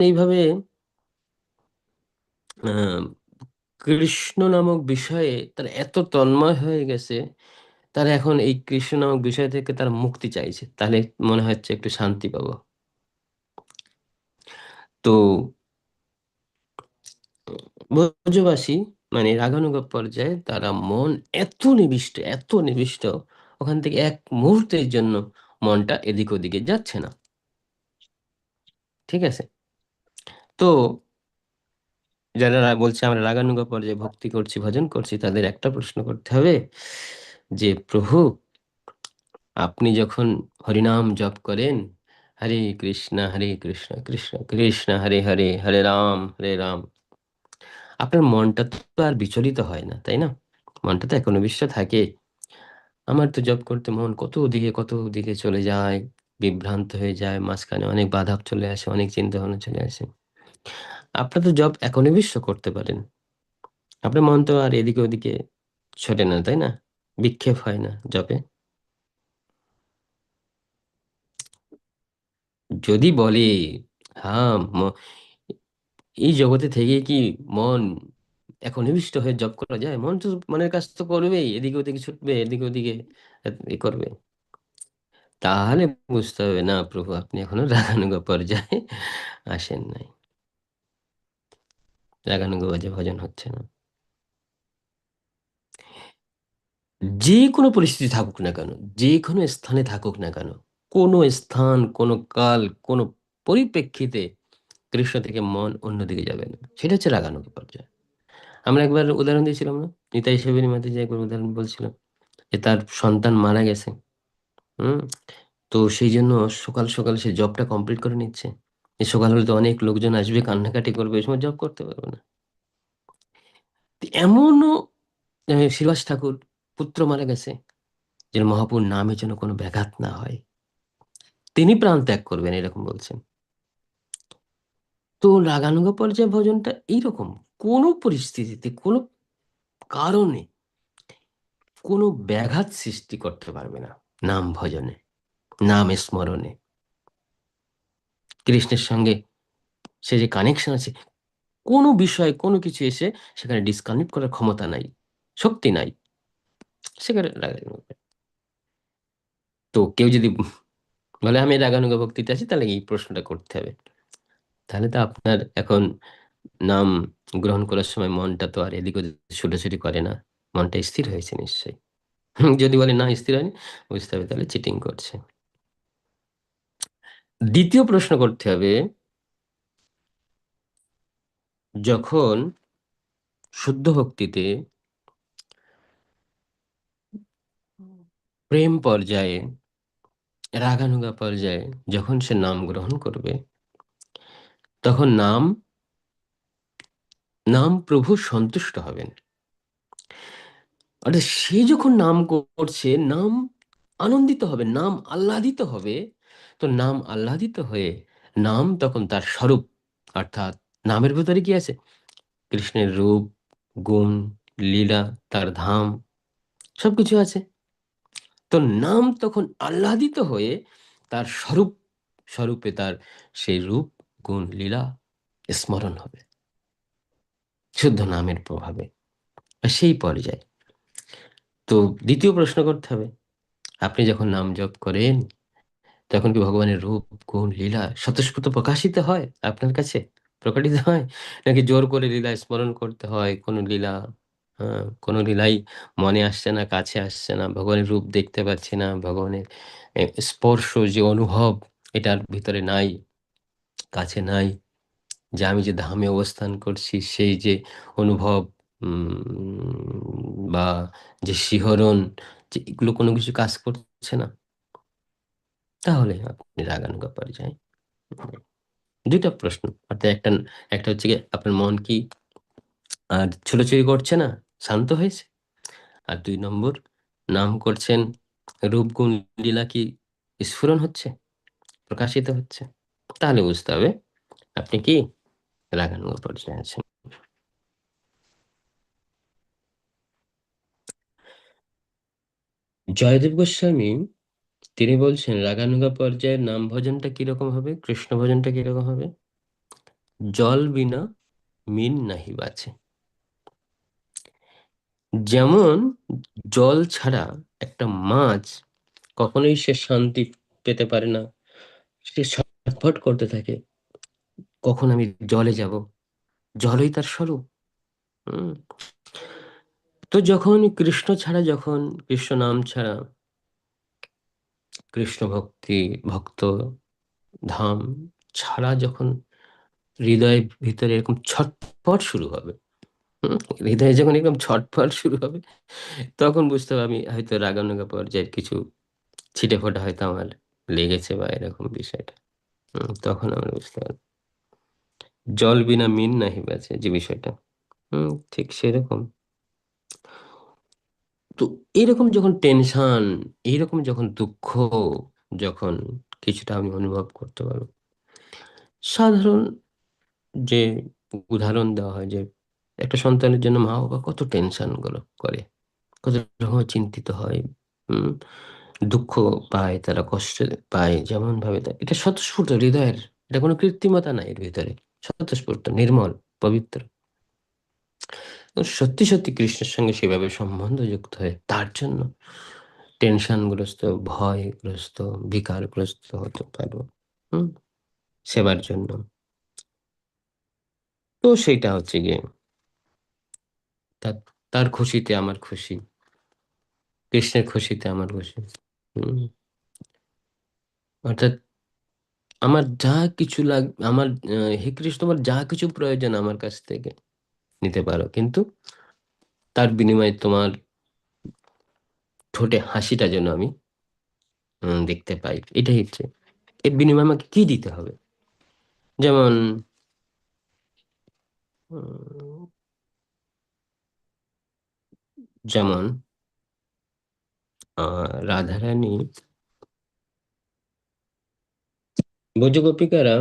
এইভাবে কৃষ্ণ নামক বিষয়ে তার এত তন্ময় হয়ে গেছে, তারা এখন এই কৃষ্ণ নামক বিষয় থেকে তারা মুক্তি চাইছে। তাহলে মনে হচ্ছে একটু শান্তি পাবো। তো, ব্রজবাসী মানে রাগানুগা পর্যায়ে তারা মন এত নিবিষ্ট এত নিবিষ্ট, ওখান থেকে এক মুহূর্তের জন্য মনটা এদিক ওদিকে যাচ্ছে না। ঠিক আছে? তো যারা বলছে, আমরা রাগানুগা পর্যায়ে ভক্তি করছি, ভজন করছি, তাদের একটা প্রশ্ন করতে হবে যে, প্রভু, আপনি যখন হরিনাম জপ করেন, হরে কৃষ্ণ হরে কৃষ্ণ কৃষ্ণ কৃষ্ণ, হরে হরে হরে রাম হরে রাম, আপনার মনটা তো আর বিচলিত হয় না, তাই না? মনটা তো এখনও বিশ্ব থাকে। আমার তো জব করতে মন কত দিকে কত দিকে চলে যায়, বিভ্রান্ত হয়ে যায়, মাঝখানে অনেক বাধা চলে আসে, অনেক চিন্তা ভাবনা চলে আসে। আপনার তো জব একনিবিষ্ট করতে পারেন। আপনার মন তো আর এদিকে ওদিকে ছোটে না, তাই না? বিক্ষেপ হয় না জবে যদি বলে হ্যাঁ এই জগতে থেকে কি মন একনিবিষ্ট হয়ে জব করা যায়? মন তো মনের কাজ তো করবেই, এদিকে ওদিকে ছুটবে, এদিকে ওদিকে এ করবে। তাহলে বুঝতে হবে না প্রভু, আপনি এখনও রাগানুগ পর্যায়ে আসেন নাই। রাগানুগ বাজে ভজন হচ্ছে না। যে কোনো পরিস্থিতি থাকুক না কেন, যে কোনো স্থানে থাকুক না কেন, কোনো স্থান, কোনো কাল, কোনো পরিপ্রেক্ষিতে কৃষ্ণ থেকে মন অন্যদিকে যাবে না। সেটা হচ্ছে রাগানুগ পর্যায়ে আমরা একবার উদাহরণ দিয়েছিলাম না? নিতাই সেবিনী মাতে যে একবার উদাহরণ বলছিলাম যে তার সন্তান মারা গেছে। হুম? তো সেই জন্য সকাল সকাল সে জবটা কমপ্লিট করে নিচ্ছে। এই সকাল হলে তো অনেক লোকজন আসবে, কান্নাকাটি করবে এই সময় জব করতে পারবে না। এমনও শ্রীবাস ঠাকুর পুত্র মারা গেছে, যেন মহাপুর নামে যেন কোনো ব্যাঘাত না হয়। তিনি প্রাণ ত্যাগ করবেন, এরকম বলছেন। তো রাগানুগা পর্যায়ে ভজনটা এইরকম, কোনো পরিস্থিতিতে, কোনো কারণে, কোনো ব্যাঘাত সৃষ্টি করতে পারবে না, নাম ভজনে, নাম স্মরণে। কৃষ্ণের সঙ্গে সে যে কানেকশন আছে, কোনো বিষয় কোনো কিছু এসে সেখানে ডিসকানেক্ট করার ক্ষমতা নাই, শক্তি নাই, সেখানে তো কেউ যদি বলে, আমি রাগানুগা ভক্তিতে আছি, তাহলে এই প্রশ্নটা করতে হবে। তাহলে তো আপনার এখন নাম গ্রহণ করার সময় মনটা তো আর এদিক ওদিক ছুটোছুটি করে না, মনটা স্থির হয়েছে নিশ্চয়ই। যদি বলে, না, স্থির হয়নি, বুঝতে হবে, তাহলে চিটিং করছে। দ্বিতীয় প্রশ্ন করতে হবে, যখন শুদ্ধ ভক্তিতে প্রেম পর্যায়ে, রাগানুগা পর্যায়ে যখন সে নাম গ্রহণ করবে, তখন নাম নাম প্রভু সন্তুষ্ট হবেন। অর্থাৎ সে যখন নাম করছে, নাম আনন্দিত হবে, নাম আহ্লাদিত হবে তো নাম আহ্লাদিত হয়ে নাম তখন তার স্বরূপ, অর্থাৎ নামের ভেতরে কি আছে? কৃষ্ণের রূপ, গুণ, লীলা, তার ধাম, সবকিছু আছে। তো নাম তখন আহ্লাদিত হয়ে তার স্বরূপ, স্বরূপে তার সেই রূপ, গুণ, লীলা স্মরণ হবে। শুদ্ধ নামের প্রভাবে। সেই পর্যায়ে। তো দ্বিতীয় প্রশ্ন করতে হবে। আপনি যখন নাম জপ করেন তখন কি ভগবানের রূপ, গুণ, লীলা স্বতঃস্ফূর্ত প্রকাশিত হয় আপনার কাছে? প্রকটিত হয়? নাকি জোর করে লীলা স্মরণ করতে হয়? কোন লীলা কোনো লীলাই মনে আসছে না, কাছে আসছে না, ভগবানের রূপ দেখতে পাচ্ছি না, ভগবানের স্পর্শ যে অনুভব, এটার ভিতরে নাই, কাছে নাই। যে আমি যে ধামে অবস্থান করছি, সেই যে অনুভব বা যে শিহরণ, যে এগুলো কোনো কিছু কাজ করছে না। তাহলে আপনি রাগানুগা পর্যায়ে। দুইটা প্রশ্ন। অর্থাৎ একটা একটা হচ্ছে কি আপনার মন কি আর ছোটাছুটি করছে না? শান্ত হয়েছে? আর দুই নম্বর, নাম করছেন রূপগুণ লীলা কি স্ফুরণ হচ্ছে? প্রকাশিত হচ্ছে? তাহলে বুঝতে হবে, আপনি কি রাগানুগা পর্যায়ে আছেন। জয়দেব গোস্বামী তিনি বলছেন, রাগানুগা পর্যায়ের নাম ভজনটা কীরকম হবে? কৃষ্ণ ভজনটা কীরকম হবে? জল বিনা মিন নাহি বাঁচে যেমন জল ছাড়া একটা মাছ কখনোই সে শান্তি পেতে পারে না, সে ছটফট করতে থাকে, কখন আমি জলে যাব? জলই তার স্বরূপ। তো যখন কৃষ্ণ ছাড়া, যখন কৃষ্ণ নাম ছাড়া কৃষ্ণ ভক্তি, ভক্ত ধাম ছাড়া যখন হৃদয়ের ভিতরে এরকম ছটফট শুরু হবে হৃদয়ে যখন এরকম ছটফট শুরু হবে, তখন বুঝতে হবে আমি হয়তো রাগানুগা পর্যায়ের কিছু ছিটে ফোটা হয়তো আমার লেগেছে বা এরকম বিষয়টা তখন আমরা বুঝতে পারব। জল বিনা মিন নাহি বাঁচে যে বিষয়টা, হুম? ঠিক সেরকম। তো এরকম যখন টেনশন এইরকম যখন দুঃখ, যখন কিছুটা আমি অনুভব করতে পারব। সাধারণ যে উদাহরণ দেওয়া হয় যে একটা সন্তানের জন্য মা বাবা কত টেনশনগুলো করে, কত রকম চিন্তিত হয় দুঃখ পায়, তারা কষ্ট পায় যেমন ভাবে এটা স্বতঃস্ফূর্ত হৃদয়ের, এটা কোনো কৃত্রিমতা নাই এর ভিতরে, স্বতঃস্ফূর্ত, নির্মল, পবিত্র। সত্যি সত্যি কৃষ্ণের সঙ্গে সেভাবে সম্বন্ধ যুক্ত হয় তার জন্য টেনশনগ্রস্ত, ভয়গ্রস্ত, বিকারগ্রস্ত হতে পারব হুম? সেবার জন্য। তো সেইটা হচ্ছে গিয়ে। তার খুশিতে আমার খুশি। কৃষ্ণের খুশিতে আমার খুশি অর্থাৎ আমার যা কিছু লাগ, আমার হে কৃষ্ণ, তোমার যা কিছু প্রয়োজন আমার কাছ থেকে নিতে পারো। কিন্তু তার বিনিময়ে তোমার ঠোঁটে হাসিটা যেন আমি দেখতে পাই। এটাই হচ্ছে। এর বিনিময়ে আমাকে কি দিতে হবে? যেমন যেমন রাধারানী, ব্রজগোপিকারা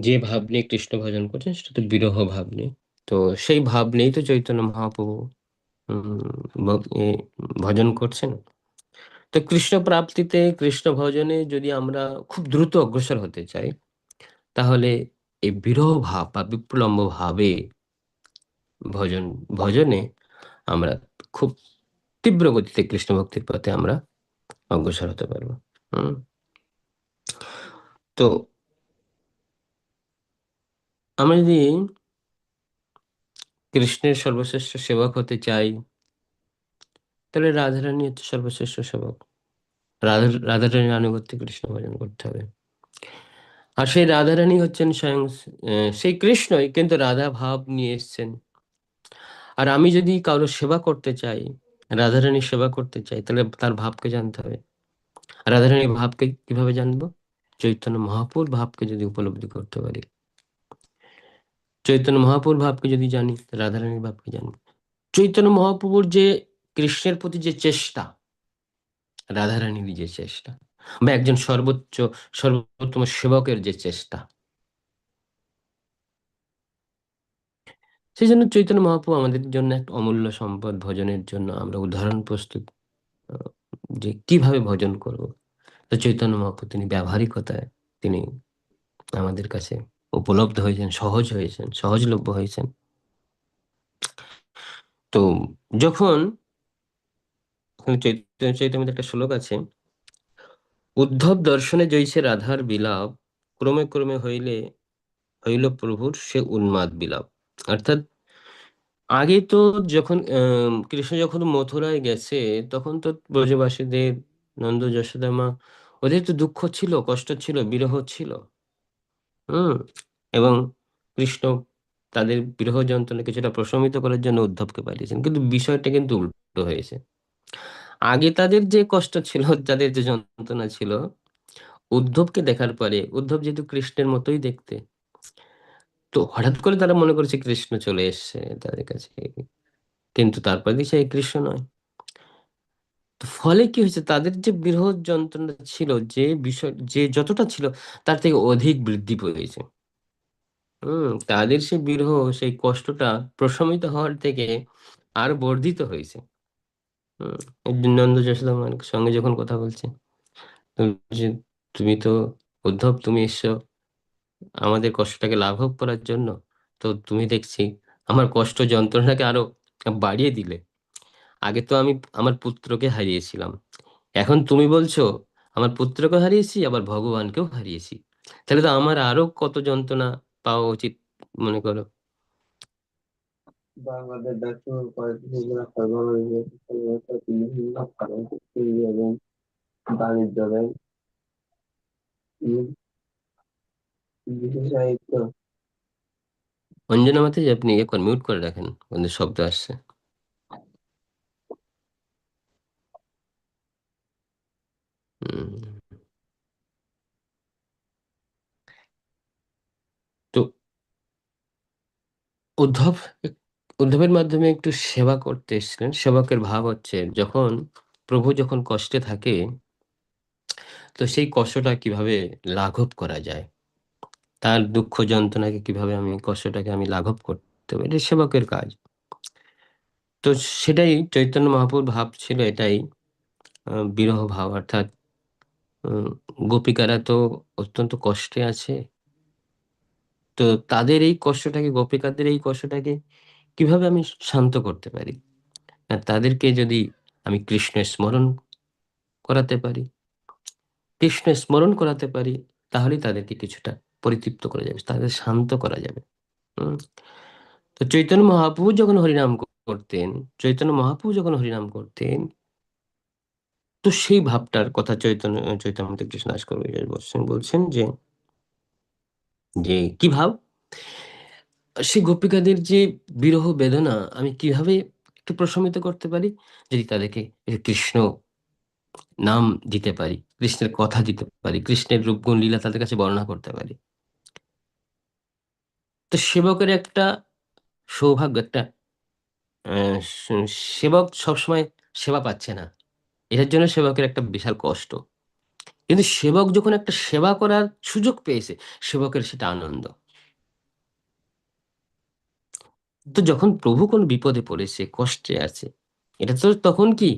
যে ভাব নিয়ে কৃষ্ণ ভজন করছেন, সেটা তো বিরহ ভাব নিয়ে। তো সেই ভাব নিয়েই তো চৈতন্য মহাপ্রভু ভজন করছেন। তো কৃষ্ণ প্রাপ্তিতে, কৃষ্ণ ভজনে যদি আমরা খুব দ্রুত অগ্রসর হতে চাই, তাহলে এই বিরহ ভাব বা বিপ্লম্ব ভাবে ভজন, ভজনে আমরা খুব তীব্র গতিতে কৃষ্ণ ভক্তির পথে আমরা অগ্রসর হতে পারব। তো আমরা যদি কৃষ্ণের সর্বশ্রেষ্ঠ সেবক হতে চাই। তাহলে রাধারানী হচ্ছে সর্বশ্রেষ্ঠ সেবক। রাধা, রাধারানীর আনুগত্যে কৃষ্ণ ভজন করতে হবে। আর সেই রাধারানী হচ্ছেন স্বয়ং সেই কৃষ্ণই কিন্তু রাধা ভাব নিয়ে এসছেন। আর আমি যদি কারও সেবা করতে চাই, রাধারানীর সেবা করতে চাই, তাহলে তার ভাবকে জানতে হবে। রাধারানীর ভাবকে কীভাবে জানব? চৈতন্য মহাপুর ভাবকে যদি উপলব্ধি করতে পারি। চৈতন্য মহাপুর ভাবকে যদি জানি রাধারানীর ভাবকে জানব। চৈতন্য মহাপ্রভুর যে কৃষ্ণের প্রতি যে চেষ্টা, রাধারানীর যে চেষ্টা, বা একজন সর্বোচ্চ, সর্বোত্তম সেবকের যে চেষ্টা, সেই জন্য চৈতন্য মহাপ্রভু আমাদের জন্য একটা অমূল্য সম্পদ ভজনের জন্য আমরা উদাহরণ প্রস্তুত যে কীভাবে ভজন করব। তো চৈতন্য মহাপ্রভু তিনি ব্যবহারিকতায় তিনি আমাদের কাছে উপলব্ধ হয়েছেন, সহজ হয়েছেন, সহজলভ্য হয়েছেন। তো যখন চৈতন্য, চৈতন্যের একটা শ্লোক আছে, উদ্ধব দর্শনে জৈসে রাধার বিলাপ, ক্রমে ক্রমে হইলে, হইল প্রভুর সে উন্মাদ বিলাপ। অর্থাৎ আগে তো যখন কৃষ্ণ যখন মথুরায় গেছে, তখন তো ব্রজবাসীদের, নন্দ যশোদা মা ওদের তো দুঃখ ছিল, কষ্ট ছিল, বিরহ ছিল। হুম, এবং কৃষ্ণ তাদের বিরহ যন্ত্রণা কিছুটা প্রশমিত করার জন্য উদ্ধবকে পাঠিয়েছেন। কিন্তু বিষয়টা কিন্তু উল্টো হয়েছে। আগে তাদের যে কষ্ট ছিল, তাদের যে যন্ত্রণা ছিল, উদ্ধবকে দেখার পরে, উদ্ধব যেহেতু কৃষ্ণের মতোই দেখতে, তো হঠাৎ করে তারা মনে করেছে কৃষ্ণ চলে এসেছে তাদের কাছে। কিন্তু তারপরে দেখছে কৃষ্ণ নয়। ফলে কি হয়েছে? তাদের যে বৃহৎ যন্ত্রণা ছিল, যে বিষয়, যে যতটা ছিল, তার থেকে অধিক বৃদ্ধি পেয়েছে। হম, তাদের সেই বিরহ, সেই কষ্টটা প্রশমিত হওয়ার থেকে আর বর্ধিত হয়েছে। নন্দ যশোদা সঙ্গে যখন কথা বলছে তুমি তো উদ্ধব, তুমি এসছো, আমাদের কষ্টটাকে লাঘব করার জন্য, তো তুমি দেখছি, আমার কষ্ট যন্ত্রণাকে আরও বাড়িয়ে দিলে। আগে তো আমি আমার পুত্রকে হারিয়েছিলাম। এখন তুমি বলছো আমার পুত্রকে হারিয়েছি আবার ভগবানকেও হারিয়েছি। তাহলে তো আমার আরও কত যন্ত্রণা পাওয়া উচিত মনে করো? অঞ্জনা মাতে আপনি ইয়ে মিউট করে রাখেন বন্ধু শব্দ আসছে। তো উদ্ধব, উদ্ধবের মাধ্যমে একটু সেবা করতে এসেছিলেন। সেবকের ভাব হচ্ছে যখন প্রভু যখন কষ্টে থাকে, তো সেই কষ্টটা কীভাবে লাঘব করা যায়? তার দুঃখ যন্ত্রণাকে কীভাবে আমি, কষ্টটাকে আমি লাঘব করতে পারি? এটা সেবকের কাজ। তো সেটাই চৈতন্য মহাপুর ভাব ছিল, এটাই বিরহ ভাব, অর্থাৎ গোপিকারা তো অত্যন্ত কষ্টে আছে। তো তাদের এই কষ্টটাকে, গোপিকাদের এই কষ্টটাকে কীভাবে আমি শান্ত করতে পারি? আর তাদেরকে যদি আমি কৃষ্ণের স্মরণ করাতে পারি কৃষ্ণের স্মরণ করাতে পারি তাহলেই তাদেরকে কিছুটা পরিতৃপ্ত করা যাবে, তাদের শান্ত করা যাবে। তো চৈতন্য মহাপ্রভু যখন হরিনাম করতেন, চৈতন্য মহাপ্রভু যখন হরিনাম করতেন তো সেই ভাবটার কথা চৈতন্য চৈতন্য কৃষ্ণ দাস কবিরাজ বলছেন বলছেন যে যে কি ভাব? সেই গোপিকাদের যে বিরহ বেদনা আমি কীভাবে একটু প্রশমিত করতে পারি? যদি তাদেরকে কৃষ্ণ নাম দিতে পারি, কৃষ্ণের কথা দিতে পারি, কৃষ্ণের রূপগুণ লীলা তাদের কাছে বর্ণনা করতে পারি। তো সেবকের একটা সৌভাগ্য, একটা সেবক সবসময় সেবা পাচ্ছে না। এটার জন্য সেবকের একটা বিশাল কষ্ট। কিন্তু সেবক যখন একটা সেবা করার সুযোগ পেয়েছে, সেবকের সেটা আনন্দ। তো যখন প্রভু কোন বিপদে পড়েছে, কষ্টে আছে, এটা তো তখন কি?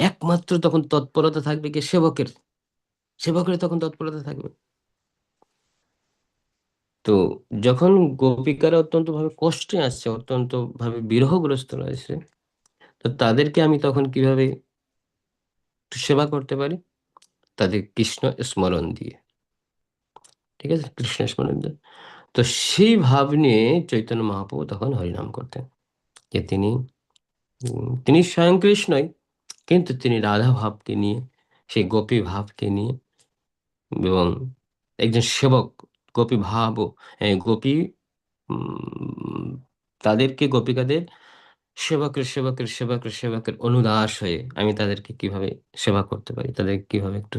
একমাত্র তখন তৎপরতা থাকবে কি সেবকের? সেবকের তখন তৎপরতা থাকবে। তো যখন গোপিকারা অত্যন্ত ভাবে কষ্টে আসছে অত্যন্ত ভাবে বিরহগ্রস্ত রয়েছে, তো তাদেরকে আমি তখন কীভাবে একটু সেবা করতে পারি? তাদের কৃষ্ণ স্মরণ দিয়ে। ঠিক আছে? কৃষ্ণ স্মরণ দিয়ে। তো সেই ভাব নিয়ে চৈতন্য মহাপ্রভু তখন হরিনাম করতেন যে তিনি তিনি স্বয়ং কৃষ্ণই, কিন্তু তিনি রাধা ভাবকে নিয়ে, সেই গোপী ভাবকে নিয়ে, এবং একজন সেবক, গোপী ভাব গোপী তাদেরকে গোপিকাদের সেবকের সেবকের সেবকের সেবকের অনুদাস হয়ে আমি তাদেরকে কীভাবে সেবা করতে পারি? তাদের কীভাবে একটু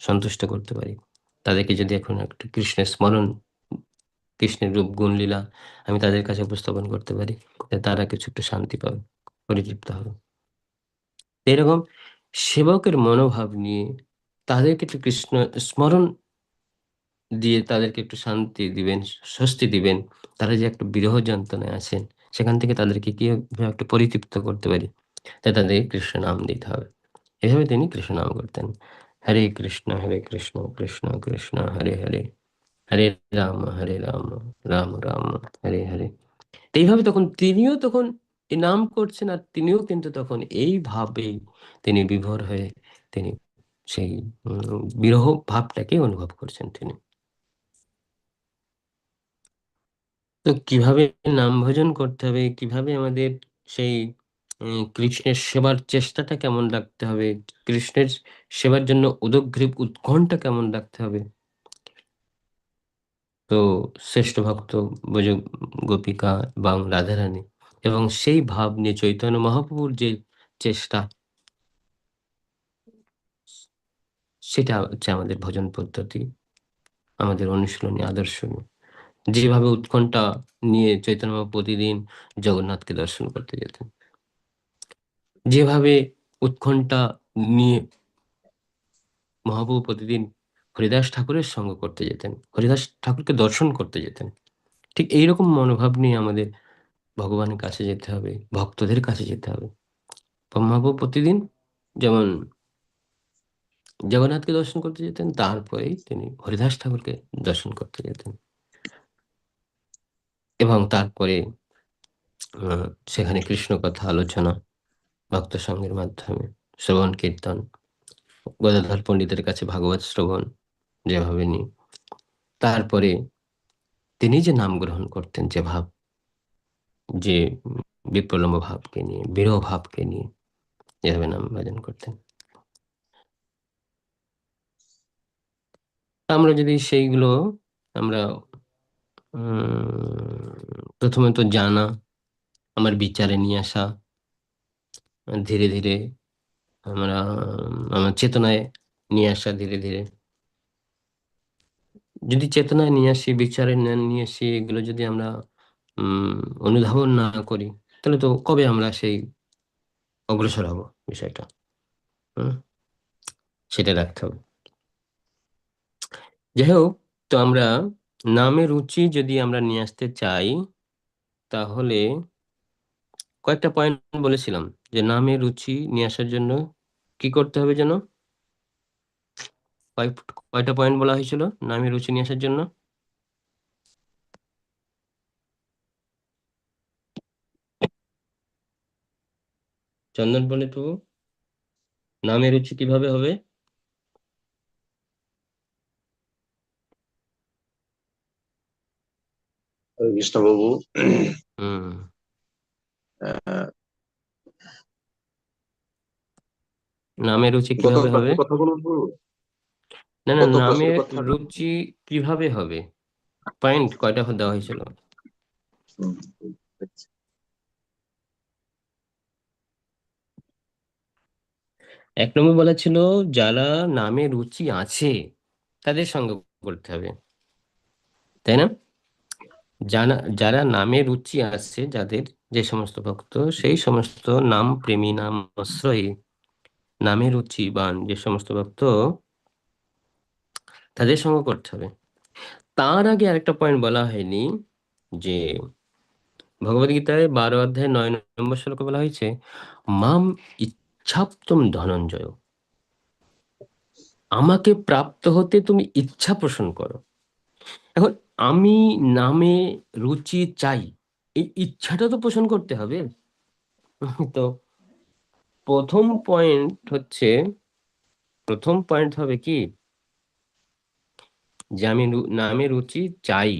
সন্তুষ্ট করতে পারি? তাদেরকে যদি এখন একটু কৃষ্ণের স্মরণ, কৃষ্ণের রূপ গুণ লীলা আমি তাদের কাছে উপস্থাপন করতে পারি তারা কিছু একটু শান্তি পাবে, পরিতৃপ্ত হবে। এরকম সেবকের মনোভাব নিয়ে তাদেরকে একটু কৃষ্ণ স্মরণ দিয়ে তাদেরকে একটু শান্তি দিবেন, স্বস্তি দিবেন, তারা যে একটু বিরহ যন্ত্রণায় আছেন সেখান থেকে তাদেরকে কীভাবে একটু পরিতৃপ্ত করতে পারি? তাই তাদেরকে কৃষ্ণ নাম দিতে হবে। এভাবে তিনি কৃষ্ণ নাম করতেন। হরে কৃষ্ণ হরে কৃষ্ণ কৃষ্ণ কৃষ্ণ, হরে হরে। হরে রাম হরে রাম রাম রাম, হরে হরে। এইভাবে তখন তিনিও তখন এই নাম করছেন আর তিনিও কিন্তু তখন এইভাবেই তিনি বিভোর হয়ে তিনি সেই বিরহ ভাবটাকে অনুভব করছেন তিনি। তো কীভাবে নাম ভজন করতে হবে? কীভাবে আমাদের সেই কৃষ্ণের সেবার চেষ্টাটা কেমন রাখতে হবে? কৃষ্ণের সেবার জন্য উদগ্রীব উৎকণ্ঠা কেমন রাখতে হবে? তো শ্রেষ্ঠ ভক্ত ব্রজ গোপিকা এবং রাধারানী এবং সেই ভাব নিয়ে চৈতন্য মহাপ্রভুর যে চেষ্টা, সেটা হচ্ছে আমাদের ভজন পদ্ধতি, আমাদের অনুশীলনী, আদর্শ যেভাবে উৎকণ্ঠা নিয়ে চৈতন্য প্রতিদিন জগন্নাথকে দর্শন করতে যেতেন। যেভাবে উৎকণ্ঠা নিয়ে মহাপ্রভু প্রতিদিন হরিদাস ঠাকুরের সঙ্গ করতে যেতেন, হরিদাস ঠাকুরকে দর্শন করতে যেতেন, ঠিক এইরকম মনোভাব নিয়ে আমাদের ভগবানের কাছে যেতে হবে, ভক্তদের কাছে যেতে হবে। মহাপ্রভু প্রতিদিন যেমন জগন্নাথকে দর্শন করতে যেতেন, তারপরেই তিনি হরিদাস ঠাকুরকে দর্শন করতে যেতেন। এবং তারপরে সেখানে কৃষ্ণ কথা আলোচনা ভক্ত সঙ্গের মাধ্যমে, শ্রবণ, কীর্তন, গদাধর পণ্ডিতের কাছে ভাগবত শ্রবণ, যেভাবে নি তারপরে তিনি যে নাম গ্রহণ করতেন, যে ভাব, যে বিপ্রলম্ব ভাবকে নিয়ে, বিরহ ভাবকে নিয়ে, যেভাবে নাম ভজন করতেন। আমরা যদি সেইগুলো আমরা প্রথমে তো জানা, আমার বিচারে নিয়ে আসা, ধীরে ধীরে আমরা, আমার চেতনায় নিয়ে আসা ধীরে ধীরে। যদি চেতনায় নিয়ে আসি, বিচারে নিয়ে আসি, এগুলো যদি আমরা অনুধাবন না করি, তাহলে তো কবে আমরা সেই অগ্রসর হব বিষয়টা? সেটা রাখতে হবে। যাই হোক, তো আমরা নামের রুচি যদি আমরা নিয়ে আসতে চাই, তাহলে কয়েকটা পয়েন্ট বলেছিলাম যে নামের রুচি নিয়ে আসার জন্য কি করতে হবে যেন? কয়টা পয়েন্ট বলা হয়েছিল নামের রুচি নিয়ে আসার জন্য? চন্দন পণ্ডিত বাবু নামের রুচি কীভাবে হবে? কৃষ্ণবাবু নামের রুচি কীভাবে হবে? না না নামের রুচি কীভাবে হবে? পয়েন্ট কয়টা দেওয়া হয়েছিল? এক নম্বর বলা ছিল যারা নামে রুচি আছে তাদের সঙ্গে করতে হবে। তাই না? যারা যারা নামে রুচি আছে যাদের যে সমস্ত ভক্ত, সেই সমস্ত নাম প্রেমী, নাম আশ্রয়ী, নামে রুচিবান যে সমস্ত ভক্ত, তাদের সঙ্গে করতে হবে। তার আগে আরেকটা পয়েন্ট বলা হয়নি যে ভগবদ গীতায় বারো অধ্যায় নয় নম্বর শ্লোকে বলা হয়েছে, মাম ইচ্ছাপ্তম ধনঞ্জয়। আমাকে প্রাপ্ত হতে তুমি ইচ্ছা পোষণ করো। এখন আমি নামে রুচি চাই, এই ইচ্ছাটা তো পোষণ করতে হবে। তো প্রথম পয়েন্ট হচ্ছে, প্রথম পয়েন্ট হবে কি? যে আমি নামে রুচি চাই।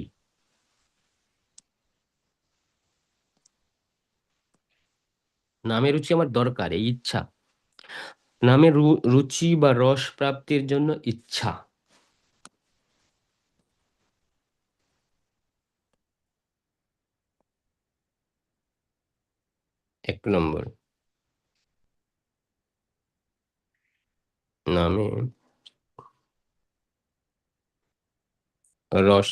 নামে রুচি আমার দরকার, এই ইচ্ছা। নামে রুচি বা রস প্রাপ্তির জন্য ইচ্ছা। এক নম্বর। নামে রস।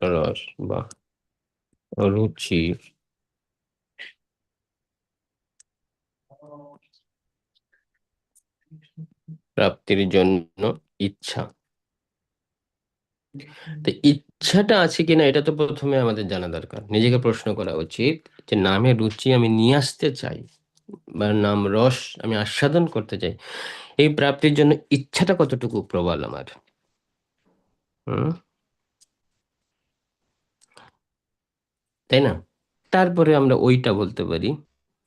রস বা রুচি। প্রাপ্তির জন্য ইচ্ছা। তো ইচ্ছাটা আছে কিনা এটা তো প্রথমে আমাদের জানা দরকার। নিজেকে প্রশ্ন করা উচিত যে নামের রুচি আমি নিয়ে আসতে চাই বা নাম রস আমি আস্বাদন করতে চাই, এই প্রাপ্তির জন্য ইচ্ছাটা কতটুকু প্রবল আমার? হুম? তাই না? তারপরে আমরা ওইটা বলতে পারি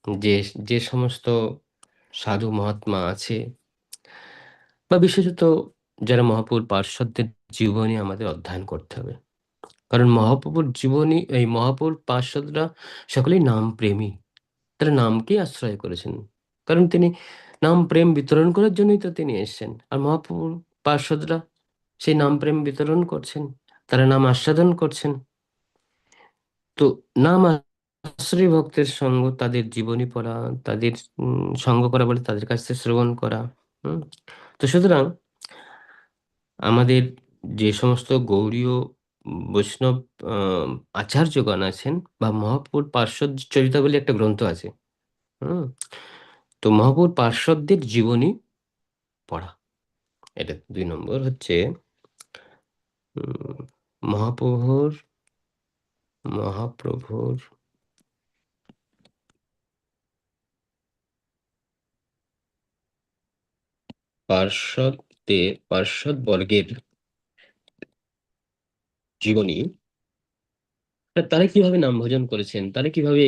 যে যে সমস্ত সাধু মহাত্মা আছে বা বিশেষত যারা মহাপুর পার্শ্বদের জীবনী আমাদের অধ্যয়ন করতে হবে। কারণ মহাপ্রভুর জীবনী, এই মহাপুর পার্শ্বদরা সকলেই নাম প্রেমী তারা নামকেই আশ্রয় করেছেন। কারণ তিনি নাম প্রেম বিতরণ করার জন্যই তো তিনি এসেছেন। আর মহাপ্রভুর পার্শ্বদরা সেই নাম প্রেম বিতরণ করছেন, তারা নাম আস্বাদন করছেন। তো নাম আশ্রয় ভক্তের সঙ্গ, তাদের জীবনী পড়া, তাদের সঙ্গ করা বলে তাদের কাছ থেকে শ্রবণ করা, হম। তো সুতরাং আমাদের যে সমস্ত গৌরীয় বৈষ্ণব আচার্যগণ আছেন বা মহাপুর পার্শ্বদ চরিতাবলী একটা গ্রন্থ আছে, হুম? তো মহাপুর পার্শ্বদের জীবনী পড়া। এটা দুই নম্বর হচ্ছে মহাপ্রভুর মহাপ্রভুর পার্শ্বদের পার্শ্বদ বর্গের জীবনী তারা কীভাবে নাম ভোজন করেছেন? তারা কীভাবে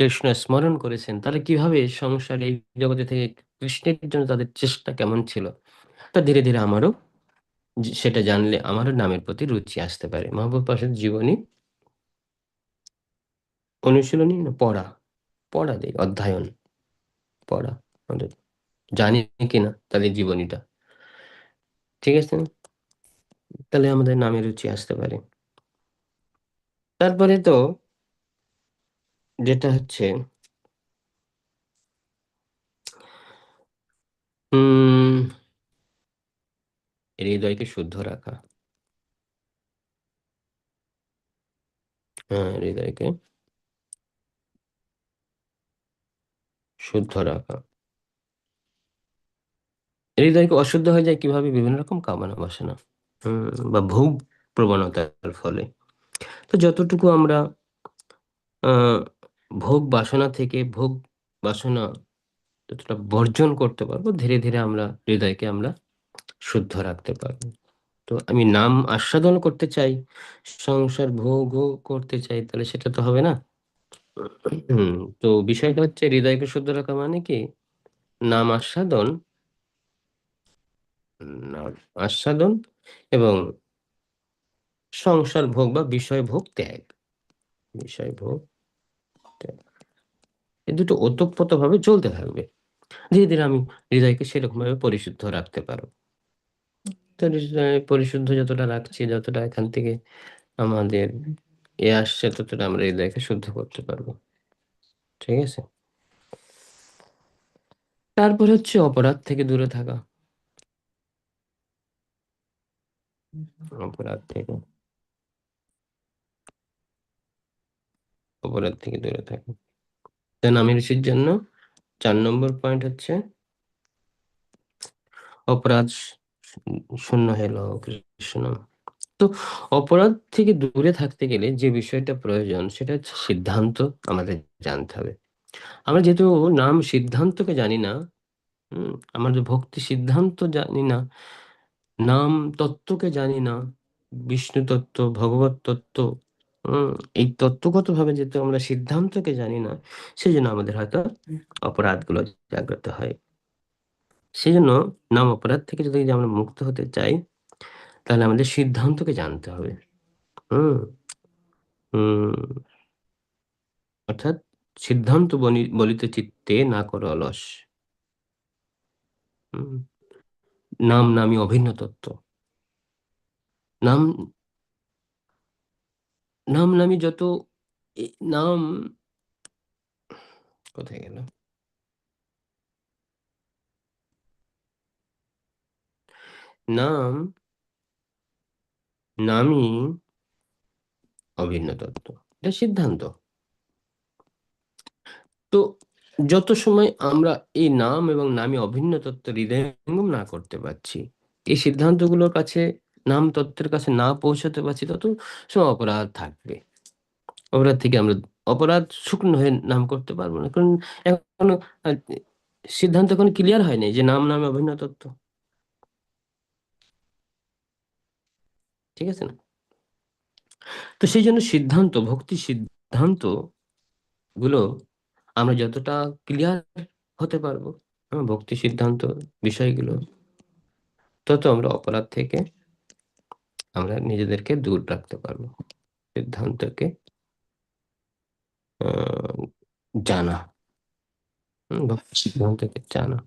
কৃষ্ণ স্মরণ করেছেন? তারা কীভাবে সংসার এই জগতে থেকে কৃষ্ণের জন্য তাদের চেষ্টা কেমন ছিল? তা ধীরে ধীরে আমারও সেটা জানলে আমারও নামের প্রতি রুচি আসতে পারে। মাহবুব পাশের জীবনী অনুশীলনী না পড়া? পড়া দেই, অধ্যয়ন। পড়া, আমাদের জানি কিনা তাদের জীবনীটা। ঠিক আছে? তাহলে আমাদের নামে রুচি আসতে পারে। তারপরে তো যেটা হচ্ছে হৃদয়কে শুদ্ধ রাখা। হ্যাঁ হৃদয়কে শুদ্ধ রাখা। হৃদয়কে অশুদ্ধ হয়ে যায় কীভাবে? বিভিন্ন রকম কামনা বাসনা বা ভোগ প্রবণতার ফলে। তো যতটুকু আমরা ভোগ বাসনা থেকে ভোগ বাসনা যতটা বর্জন করতে পারব, ধীরে ধীরে আমরা হৃদয়কে আমরা শুদ্ধ রাখতে পারব। তো আমি নাম আস্বাদন করতে চাই, সংসার ভোগও করতে চাই, তাহলে সেটা তো হবে না? তো বিষয়টা হচ্ছে হৃদয়কে শুদ্ধ রাখা মানে কি? নাম আস্বাদন আস্বাদন এবং সংসার ভোগ বা বিষয় ভোগ ত্যাগ। বিষয় ভোগ এই দুটো ওতপ্রোত ভাবে চলতে থাকবে। ধীরে ধীরে আমি হৃদয়কে সেরকম ভাবে পরিশুদ্ধ রাখতে হৃদয় পরিশুদ্ধ যতটা রাখছি, যতটা এখান থেকে আমাদের এ আসছে, ততটা আমরা হৃদয়কে শুদ্ধ করতে পারব। ঠিক আছে? তারপর হচ্ছে অপরাধ থেকে দূরে থাকা। অপরাধ থেকে। অপরাধ থেকে দূরে থাকা দেন আমি ঋষির জন্য চার নম্বর পয়েন্ট হচ্ছে, অপরাধ শূন্য হেলো কৃষ্ণ। তো অপরাধ থেকে দূরে থাকতে গেলে যে বিষয়টা প্রয়োজন, সেটা হচ্ছে সিদ্ধান্ত আমাদের জানতে হবে। আমরা যেহেতু নাম সিদ্ধান্তকে জানি না আমাদের ভক্তি সিদ্ধান্ত জানি না নাম তত্ত্বকে জানি না, বিষ্ণু তত্ত্ব, ভগবত তত্ত্ব এই তত্ত্বগত ভাবে যেহেতু আমরা সিদ্ধান্তকে জানি না সেই জন্য আমাদের হয়তো অপরাধগুলো জাগ্রত হয়। সেই জন্য নাম অপরাধ থেকে যদি আমরা মুক্ত হতে চাই, তাহলে আমাদের সিদ্ধান্তকে জানতে হবে। হুম অর্থাৎ সিদ্ধান্ত বলিতে চিত্তে না করো অলস। নাম নামই অভিন্ন তত্ত্ব। নাম নাম নামি যত নাম, কোথায় গেল? নাম, নামই অভিন্ন তত্ত্ব। এটা সিদ্ধান্ত। তো যত সময় আমরা এই নাম এবং নামে অভিন্ন তত্ত্ব হৃদয়ঙ্গম না করতে পারছি, এই সিদ্ধান্তগুলোর কাছে, নাম তত্ত্বের কাছে না পৌঁছাতে পারছি, তত সময় অপরাধ থাকবে। অপরাধ থেকে আমরা অপরাধ শুকনো হয়ে নাম করতে পারব না। কারণ এখনও সিদ্ধান্ত এখন ক্লিয়ার হয়নি যে নাম, নামে অভিন্ন তত্ত্ব। ঠিক আছে না? তো সেই জন্য সিদ্ধান্ত, ভক্তি সিদ্ধান্তগুলো আমরা যতটা ক্লিয়ার হতে পারব ভক্তি সিদ্ধান্ত বিষয়গুলো, তত আমরা অপরাধ থেকে আমরা নিজেদেরকে দূর রাখতে পারব। সিদ্ধান্তকে জানা। সিদ্ধান্তকে জানা।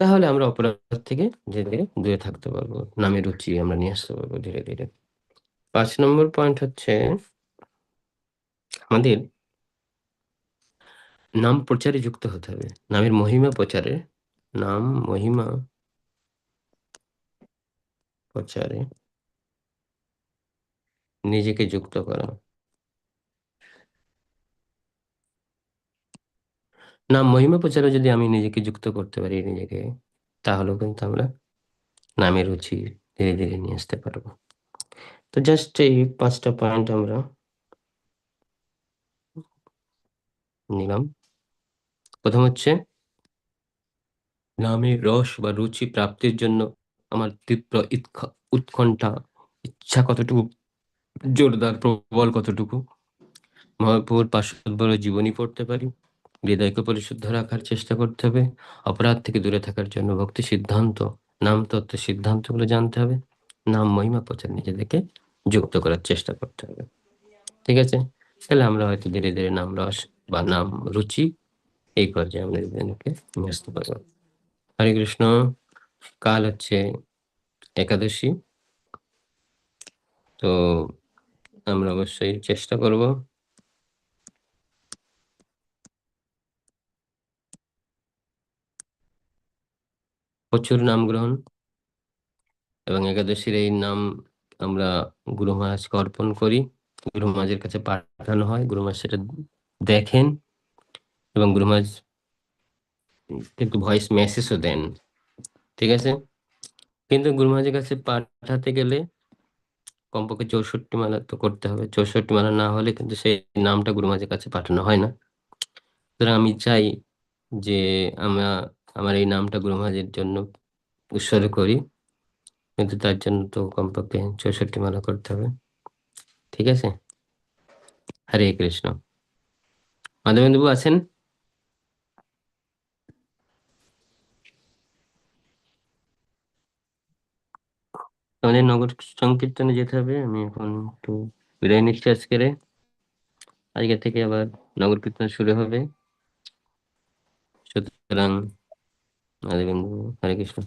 তাহলে আমরা অপরাধ থেকে ধীরে ধীরে দূরে থাকতে পারব, নামে রুচি আমরা নিয়ে আসতে পারব ধীরে ধীরে। পাঁচ নম্বর পয়েন্ট হচ্ছে আমাদের নাম প্রচারে যুক্ত হতে হবে। নামের মহিমা প্রচারে, নাম মহিমা প্রচারে নিজেকে যুক্ত করা। নাম মহিমা প্রচারে যদি আমি নিজেকে যুক্ত করতে পারি নিজেকে, তাহলেও কিন্তু আমরা নামের রুচি ধীরে ধীরে নিয়ে আসতে পারব। তো জাস্ট এই পাঁচটা পয়েন্ট আমরা নিলাম। প্রথম হচ্ছে নামের রস বা রুচি প্রাপ্তির জন্য আমার তীব্র উৎকণ্ঠা, ইচ্ছা কতটুকু, জোরদার, প্রবল কতটুকু, মহাপুর পার্শ্ববর্গ জীবনী পড়তে পারি হৃদয়কে পরিশুদ্ধ রাখার চেষ্টা করতে হবে, অপরাধ থেকে দূরে থাকার জন্য ভক্তি সিদ্ধান্ত, নাম তত্ত্ব সিদ্ধান্তগুলো জানতে হবে, নাম মহিমা প্রচার নিজেদেরকে যুক্ত করার চেষ্টা করতে হবে। ঠিক আছে? তাহলে আমরা হয়তো ধীরে ধীরে নাম রস বা নাম রুচি এই পর্যায়ে আমরা নিজেদেরকে নিয়ে আসতে পারব। হরে কৃষ্ণ, কাল হচ্ছে একাদশী। তো আমরা অবশ্যই চেষ্টা করব। প্রচুর নাম গ্রহণ এবং একাদশীর এই নাম আমরা গুরু মহারাজকে অর্পণ করি। গুরু মহারাজের কাছে পাঠানো হয়। গুরু মহারাজ সেটা দেখেন। এবং গুরু মহারাজ কিন্তু ভয়েস মেসেজও দেন, ঠিক আছে? কিন্তু গুরু মহারাজের কাছে পাঠাতে গেলে কমপক্ষে চৌষট্টি মালা তো করতে হবে। চৌষট্টি মালা না হলে কিন্তু সেই নামটা গুরু মহারাজের কাছে পাঠানো হয় না। সুতরাং আমি চাই যে আমরা, আমার এই নামটা গুরু মহারাজের জন্য উৎসর্গ করি। কিন্তু তার জন্য তো কমপক্ষে চৌষট্টি মালা করতে হবে। ঠিক আছে? হরে কৃষ্ণ। মাধবেন্দু আছেন? আমাদের নগর সংকীর্তনে যেতে হবে। আমি এখন একটু বিদায় নিচ্ছি আজকের আজকে থেকে আবার নগর কীর্তন শুরু হবে। সুতরাং হরে কৃষ্ণ।